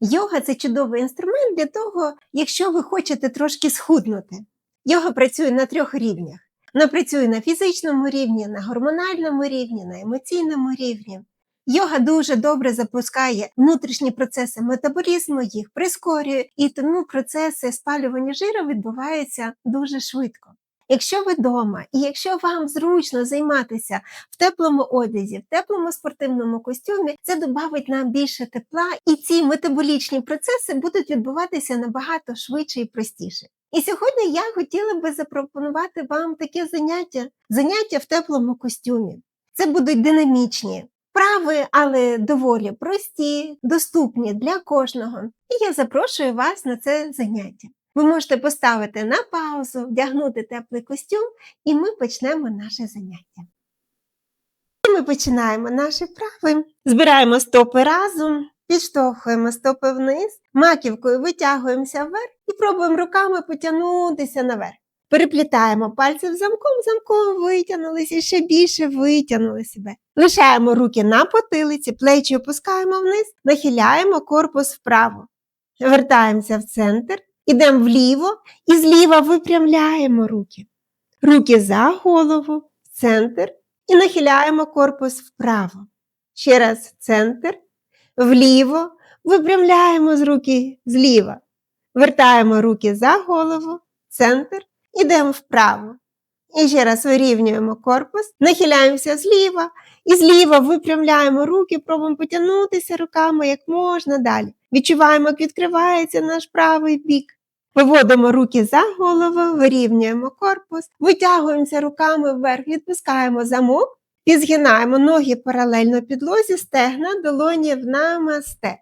Йога це чудовий інструмент для того, якщо ви хочете трошки схуднути. Йога працює на трьох рівнях. Вона працює на фізичному рівні, на гормональному рівні, на емоційному рівні. Йога дуже добре запускає внутрішні процеси метаболізму, їх прискорює, і тому процеси спалювання жиру відбуваються дуже швидко. Якщо ви вдома, і якщо вам зручно займатися в теплому одязі, в теплому спортивному костюмі, це додавить нам більше тепла, і ці метаболічні процеси будуть відбуватися набагато швидше і простіше. І сьогодні я хотіла би запропонувати вам таке заняття заняття в теплому костюмі. Це будуть динамічні вправи, але доволі прості, доступні для кожного. І я запрошую вас на це заняття. Ви можете поставити на паузу, вдягнути теплий костюм, і ми почнемо наше заняття. І ми починаємо наші вправи. Збираємо стопи разом, підштовхуємо стопи вниз, маківкою витягуємося вверх і пробуємо руками потягнутися наверх. Переплітаємо пальці в замком, замком витягнулися і ще більше витягнули себе. Лишаємо руки на потилиці, плечі опускаємо вниз, нахиляємо корпус вправо. Вертаємося в центр, ідемо вліво і зліва випрямляємо руки. Руки за голову, центр і нахиляємо корпус вправо. Ще раз центр, вліво, випрямляємо з руки зліва. Вертаємо руки за голову, центр, ідемо вправо. І ще раз вирівнюємо корпус, нахиляємося зліва і зліва випрямляємо руки, пробуємо потягнутися руками як можна далі. Відчуваємо, як відкривається наш правий бік. Виводимо руки за голову, вирівнюємо корпус, витягуємося руками вверх, відпускаємо замок, підзгинаємо ноги паралельно підлозі, стегна, долоні в намасте.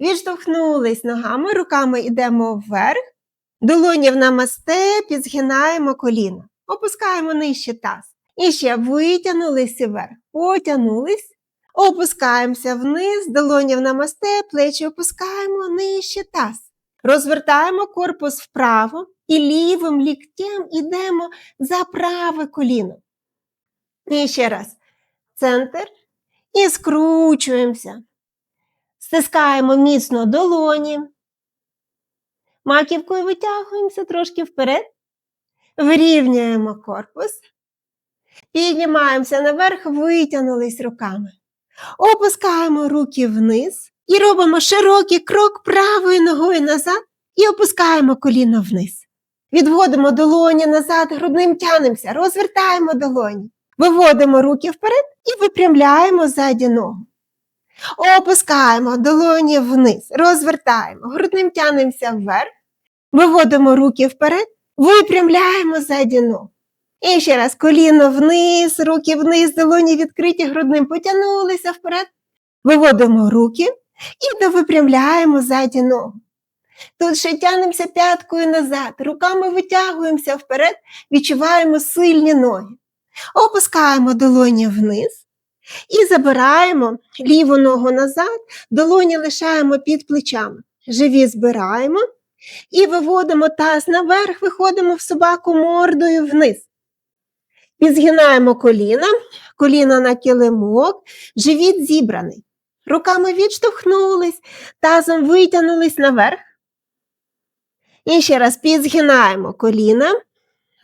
Відштовхнулись ногами, руками йдемо вверх, долоні в намасте, підзгинаємо коліна, опускаємо нижче таз. І ще витягнулись вверх, потягнулись, опускаємося вниз, долоні в намасте, плечі опускаємо нижче таз. Розвертаємо корпус вправо і лівим ліктем йдемо за праве коліно. І ще раз. Центр. І скручуємося. Стискаємо міцно долоні. Маківкою витягуємося трошки вперед. Вирівнюємо корпус. Піднімаємося наверх, витягнулись руками. Опускаємо руки вниз і робимо широкий крок правою ногою назад і опускаємо коліно вниз. Відводимо долоні назад, грудним тянемося, розвертаємо долоні. Виводимо руки вперед і випрямляємо ззаді ногу. Опускаємо долоні вниз, розвертаємо, грудним тянемося вверх, виводимо руки вперед, випрямляємо ззаді ногу. І ще раз коліно вниз, руки вниз, долоні відкриті, грудним потягнулися вперед. Виводимо руки і довипрямляємо ззаді ногу. Тут ще тянемося п'яткою назад, руками витягуємося вперед, відчуваємо сильні ноги. Опускаємо долоні вниз і забираємо ліву ногу назад, долоні лишаємо під плечами. Живі збираємо і виводимо таз наверх, виходимо в собаку мордою вниз. Підзгинаємо коліна, коліна на килимок, живіт зібраний. Руками відштовхнулись, тазом витягнулись наверх. І ще раз підзгинаємо коліна,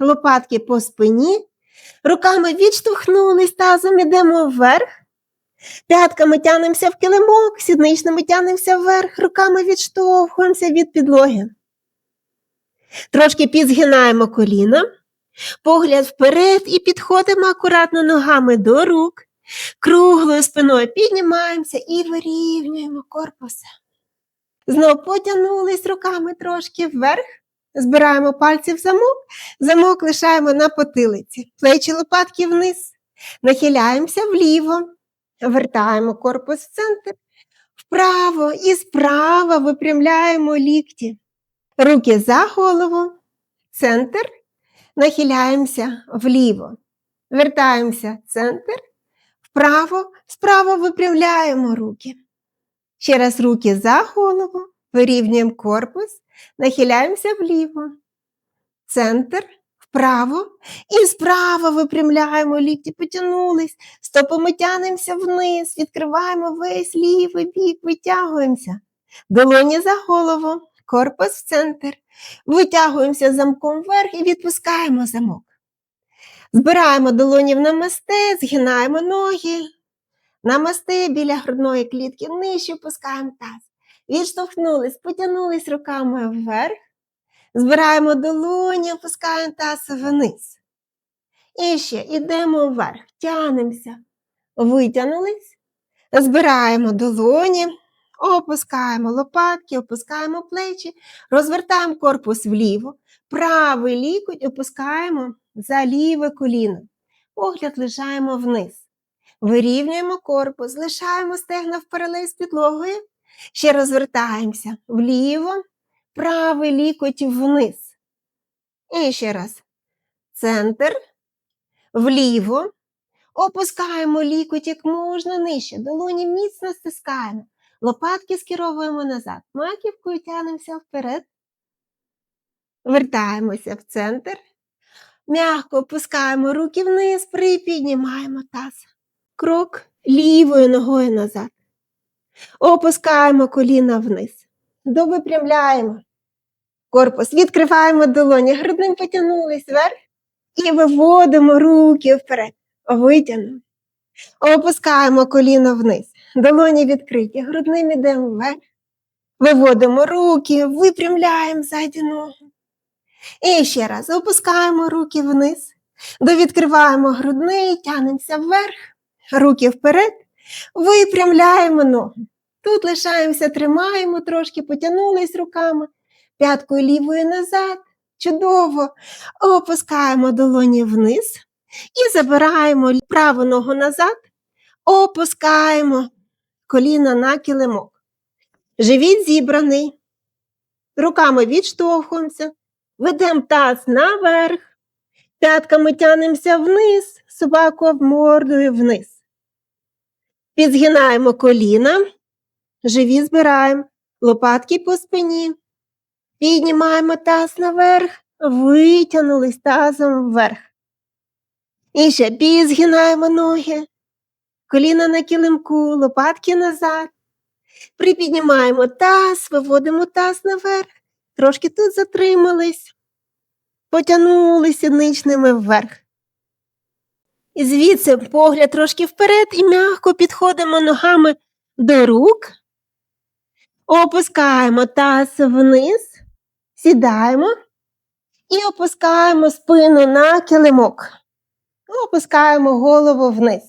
лопатки по спині, руками відштовхнулись, тазом ідемо вверх. П'ятками тянемося в килимок, сідничними тянемося вверх, руками відштовхуємося від підлоги. Трошки підзгинаємо коліна, погляд вперед і підходимо акуратно ногами до рук. Круглою спиною піднімаємося і вирівнюємо корпус. Знов потягнулись руками трошки вверх, збираємо пальці в замок, замок лишаємо на потилиці, плечі лопатки вниз, нахиляємося вліво, вертаємо корпус в центр, вправо і справа випрямляємо лікті. Руки за голову, центр, нахиляємося вліво, вертаємося. Центр, вправо, справа випрямляємо руки. Ще раз руки за голову, вирівнюємо корпус, нахиляємося вліво, центр, вправо і справа випрямляємо лікті, потягнулись, стопами тянемося вниз, відкриваємо весь лівий бік, витягуємося. Долоні за голову, корпус в центр. Витягуємося замком вверх і відпускаємо замок. Збираємо долоні в намасте, згинаємо ноги. Намасте біля грудної клітки нижче опускаємо таз. Відштовхнулись, потягнулись руками вверх. Збираємо долоні, опускаємо таз вниз. І ще йдемо вверх, тянемося. Витягнулись, збираємо долоні, опускаємо лопатки, опускаємо плечі, розвертаємо корпус вліво, правий лікоть опускаємо за ліве коліно. Погляд лишаємо вниз. Вирівнюємо корпус, лишаємо стегна в паралель з підлогою. Ще розвертаємося вліво, правий лікоть вниз. І ще раз. Центр, вліво. Опускаємо лікоть як можна нижче. Долоні міцно стискаємо. Лопатки скеровуємо назад. Маківкою тянемося вперед. Вертаємося в центр. М'яко опускаємо руки вниз, припіднімаємо таз. Крок лівою ногою назад. Опускаємо коліна вниз. Довипрямляємо. Корпус. Відкриваємо долоні. Грудним потягнулись вверх. І виводимо руки вперед. Витягнули. Опускаємо коліно вниз. Долоні відкриті. Грудним ідемо вверх. Виводимо руки, випрямляємо ззаді ногу. І ще раз опускаємо руки вниз. Довідкриваємо грудний, тянемося вверх, руки вперед, випрямляємо ногу. Тут лишаємося, тримаємо трошки, потягнулись руками, п'яткою лівою назад. Чудово. Опускаємо долоні вниз і забираємо праву ногу назад, опускаємо коліна на килимок. Живіт зібраний. Руками відштовхуємося, ведемо таз наверх, п'ятками тянемося вниз, собаку мордою вниз. Підзгинаємо коліна, живіт збираємо, лопатки по спині. Піднімаємо таз наверх, витягнулись тазом вверх. І ще підзгинаємо ноги, коліна на килимку, лопатки назад. Припіднімаємо таз, виводимо таз наверх, трошки тут затримались, потягнулися сідничними вверх. І звідси погляд трошки вперед і м'яко підходимо ногами до рук, опускаємо таз вниз, сідаємо і опускаємо спину на килимок. Опускаємо голову вниз.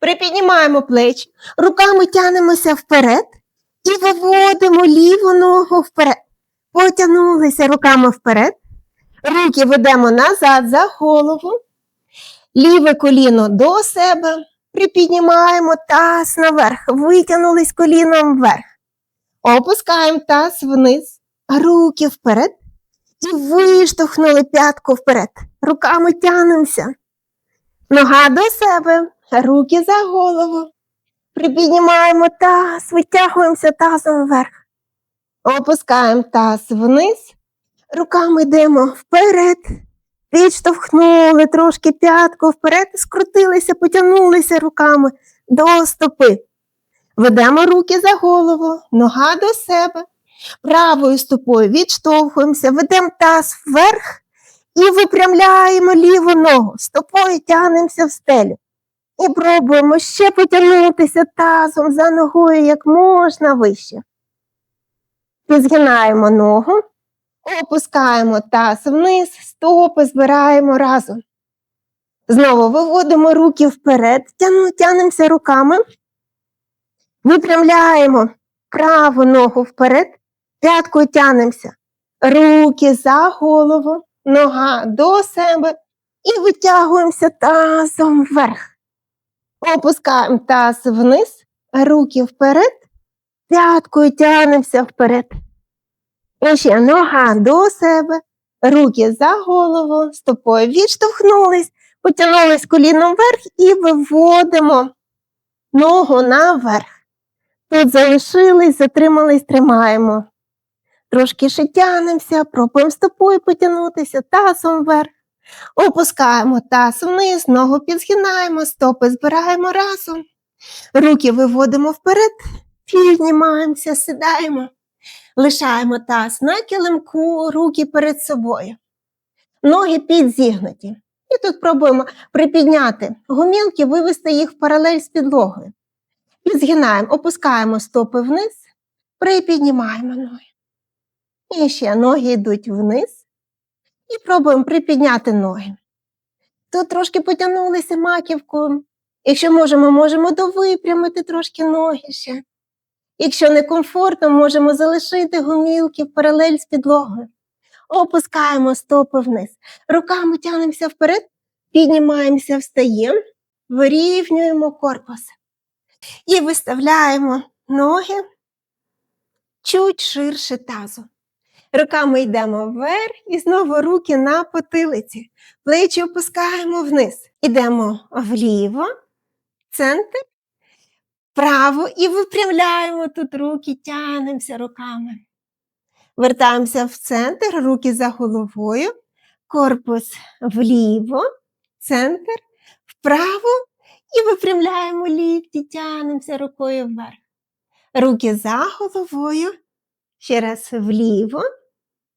Припіднімаємо плечі, руками тянемося вперед і виводимо ліву ногу вперед. Потягнулися руками вперед. Руки ведемо назад за голову. Ліве коліно до себе. Припіднімаємо таз наверх. Витягнулись коліном вверх. Опускаємо таз вниз, руки вперед. І виштовхнули п'ятку вперед. Руками тянемося. Нога до себе, руки за голову. Припіднімаємо таз, витягуємося тазом вверх. Опускаємо таз вниз, руками йдемо вперед. Підштовхнули трошки п'ятку вперед, скрутилися, потягнулися руками до стопи. Ведемо руки за голову, нога до себе. Правою стопою відштовхуємося, ведемо таз вверх і випрямляємо ліву ногу, стопою тягнемося в стелю. І пробуємо ще потягнутися тазом за ногою як можна вище. Підзгинаємо ногу, опускаємо таз вниз, стопи збираємо разом. Знову виводимо руки вперед, тянемося руками, випрямляємо праву ногу вперед, п'яткою тянемося. Руки за голову, нога до себе і витягуємося тазом вверх. Опускаємо таз вниз, руки вперед, п'яткою тянемося вперед. І ще нога до себе, руки за голову, стопою відштовхнулись, потягнулись коліном вверх і виводимо ногу наверх. Тут залишились, затримались, тримаємо. Трошки ще тянемося, пробуємо стопою потягнутися, тазом вверх. Опускаємо таз вниз, ногу підзгинаємо, стопи збираємо разом. Руки виводимо вперед, Піднімаємося, сідаємо, лишаємо таз на килимку, руки перед собою. Ноги підзігнуті. І тут пробуємо припідняти гумілки, вивести їх в паралель з підлогою. Підзгинаємо, опускаємо стопи вниз, припіднімаємо ноги. І ще ноги йдуть вниз. І пробуємо припідняти ноги. Тут трошки потягнулися маківку. Якщо можемо, можемо довипрямити трошки ноги ще. Якщо некомфортно, можемо залишити гумілки паралель з підлогою. Опускаємо стопи вниз. Руками тягнемося вперед, піднімаємося, встаємо, вирівнюємо корпус. І виставляємо ноги чуть ширше тазу. Руками йдемо вверх і знову руки на потилиці. Плечі опускаємо вниз. Ідемо вліво, центр, вправо і випрямляємо тут руки, тянемося руками. Вертаємося в центр, руки за головою, корпус вліво, центр, вправо і випрямляємо лікті, тянемося рукою вверх. Руки за головою, ще раз вліво,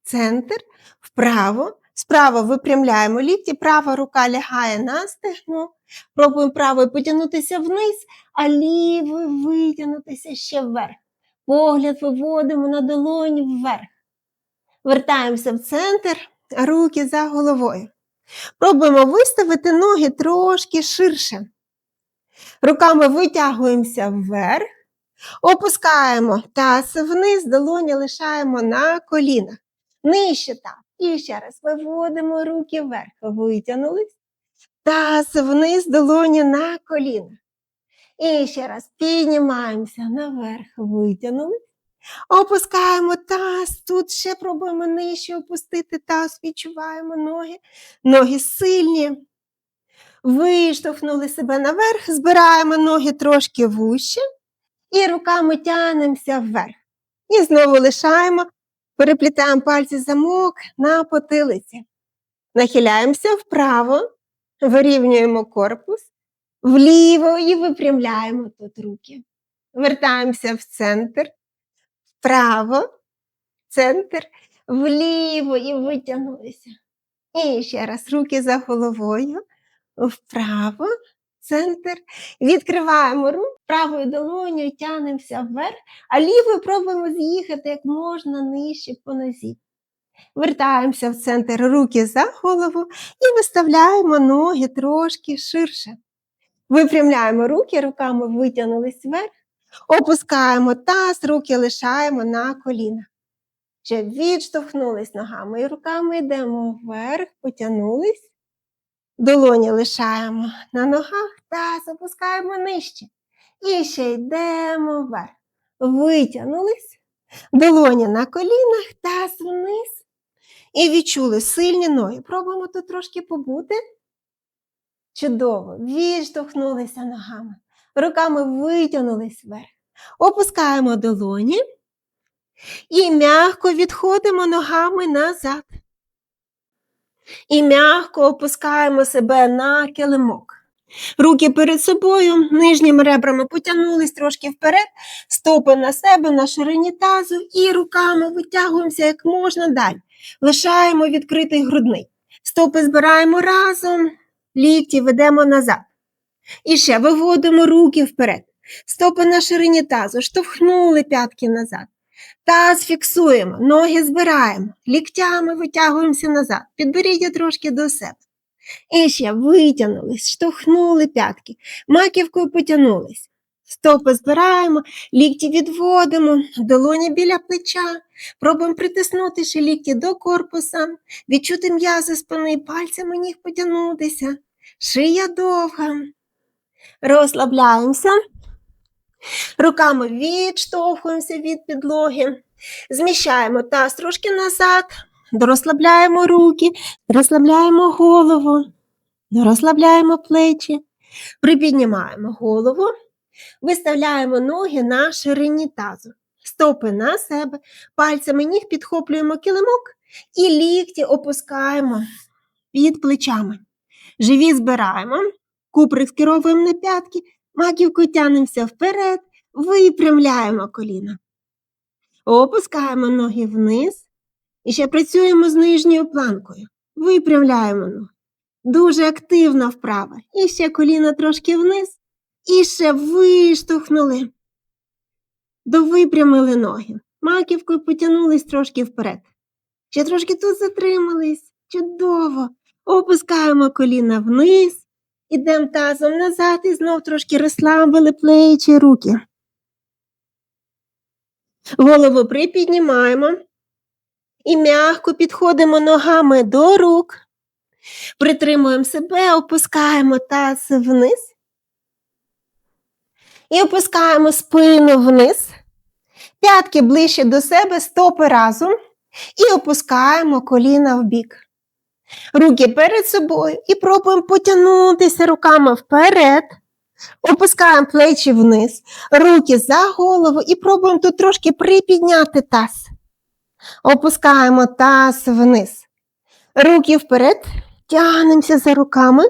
центр, вправо. Справа випрямляємо лікті, права рука лягає на стегно. Пробуємо правою потягнутися вниз, а лівою витягнутися ще вверх. Погляд виводимо на долоні вверх. Вертаємося в центр, руки за головою. Пробуємо виставити ноги трошки ширше. Руками витягуємося вверх, опускаємо таз вниз, долоні лишаємо на колінах. Нижче так. І ще раз виводимо руки вверх, витягнулись. Таз вниз, долоні на колінах. І ще раз піднімаємося наверх, витягнулись. Опускаємо таз. Тут ще пробуємо нижче опустити таз, відчуваємо ноги. Ноги сильні. Виштовхнули себе наверх, збираємо ноги трошки вище і руками тянемося вверх. І знову лишаємо, переплітаємо пальці замок на потилиці. Нахиляємося вправо, вирівнюємо корпус, вліво і випрямляємо тут руки. Вертаємося в центр, вправо, центр, вліво і витягнулися. І ще раз руки за головою, вправо, центр. Відкриваємо руку, правою долонею тянемося вверх, а лівою пробуємо з'їхати як можна нижче по нозі. Вертаємося в центр руки за голову і виставляємо ноги трошки ширше. Випрямляємо руки, руками витягнулись вверх, опускаємо таз, руки лишаємо на колінах. Ще відштовхнулись ногами і руками йдемо вверх, потягнулись. Долоні лишаємо на ногах, таз опускаємо нижче. І ще йдемо вверх. Витягнулись. Долоні на колінах, таз вниз. І відчули сильні ноги. Пробуємо тут трошки побути. Чудово. Відштовхнулися ногами. Руками витягнулись вверх. Опускаємо долоні і м'яко відходимо ногами назад. І м'яко опускаємо себе на килимок. Руки перед собою, нижніми ребрами потягнулись трошки вперед, стопи на себе, на ширині тазу, і руками витягуємося як можна далі. Лишаємо відкритий грудний. Стопи збираємо разом, лікті ведемо назад. І ще виводимо руки вперед. Стопи на ширині тазу, штовхнули п'ятки назад. Таз фіксуємо, ноги збираємо, ліктями витягуємося назад, підберіть трошки до себе. І ще витягнулись, штовхнули п'ятки, маківкою потягнулись. Стопи збираємо, лікті відводимо, долоні біля плеча, пробуємо притиснути ще лікті до корпуса, відчути м'язи спини, пальцями ніг потягнутися, шия довга. Розслабляємося. Руками відштовхуємося від підлоги, зміщаємо таз трошки назад, розслабляємо руки, розслабляємо голову, розслабляємо плечі, припіднімаємо голову, виставляємо ноги на ширині тазу, стопи на себе, пальцями ніг підхоплюємо килимок і лікті опускаємо під плечами. Живі збираємо, куприк скеровуємо на п'ятки, маківкою тянемося вперед, Випрямляємо коліна. Опускаємо ноги вниз. І ще працюємо з нижньою планкою. Випрямляємо ноги. Дуже активно вправо. І ще коліна трошки вниз. І ще виштовхнули. Довипрямили ноги. Маківкою потягнулись трошки вперед. Ще трошки тут затримались. Чудово. Опускаємо коліна вниз. Ідемо тазом назад і знов трошки розслабили плечі, руки. Голову припіднімаємо і м'яко підходимо ногами до рук. Притримуємо себе, опускаємо таз вниз. І опускаємо спину вниз. П'ятки ближче до себе, стопи разом. І опускаємо коліна в бік. Руки перед собою і пробуємо потягнутися руками вперед. Опускаємо плечі вниз, руки за голову і пробуємо тут трошки припідняти таз. Опускаємо таз вниз. Руки вперед, тягнемося за руками.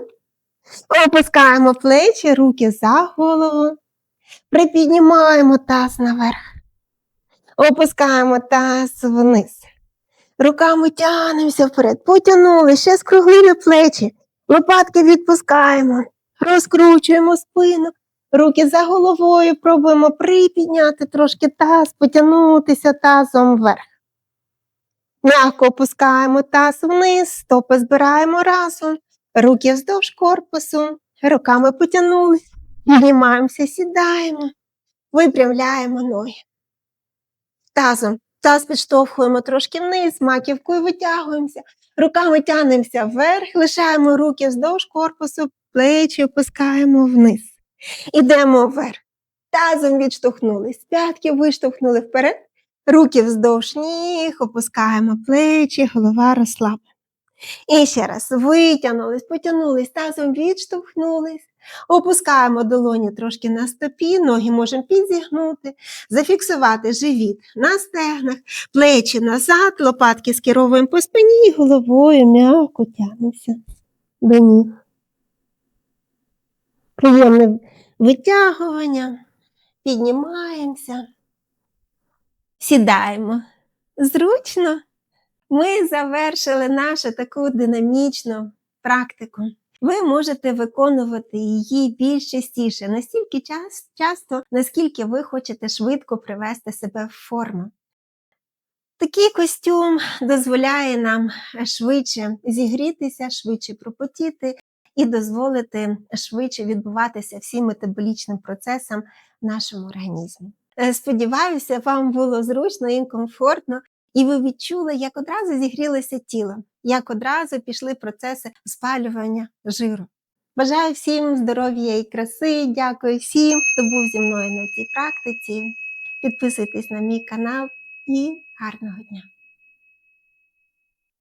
Опускаємо плечі, руки за голову. Припіднімаємо таз наверх. Опускаємо таз вниз. Руками тягнемося вперед. Потягнули, ще скруглили плечі. Лопатки відпускаємо. Розкручуємо спину. Руки за головою, пробуємо припідняти трошки таз, потягнутися тазом вверх. М'яко опускаємо таз вниз, стопи збираємо разом, руки вздовж корпусу, руками потягнулись, піднімаємося, сідаємо, випрямляємо ноги. Тазом. Таз підштовхуємо трошки вниз, маківкою витягуємося, руками тягнемося вверх, лишаємо руки вздовж корпусу, плечі опускаємо вниз. Ідемо вверх. Тазом відштовхнулись, п'ятки виштовхнули вперед, руки вздовж ніг, опускаємо плечі, голова розслаблена. І ще раз витягнулись, потягнулись, тазом відштовхнулись, опускаємо долоні трошки на стопі, ноги можемо підзігнути, зафіксувати живіт на стегнах, плечі назад, лопатки скеровуємо по спині і головою м'яко тягнемося до ніг. Приємне витягування, піднімаємося, сідаємо. Зручно. Ми завершили нашу таку динамічну практику. Ви можете виконувати її більш частіше, настільки час, часто, наскільки ви хочете швидко привести себе в форму. Такий костюм дозволяє нам швидше зігрітися, швидше пропотіти і дозволити швидше відбуватися всім метаболічним процесам в нашому організмі. Е, Сподіваюся, вам було зручно і комфортно, і ви відчули, як одразу зігрілося тіло, як одразу пішли процеси спалювання жиру. Бажаю всім здоров'я і краси. Дякую всім, хто був зі мною на цій практиці. Підписуйтесь на мій канал і гарного дня!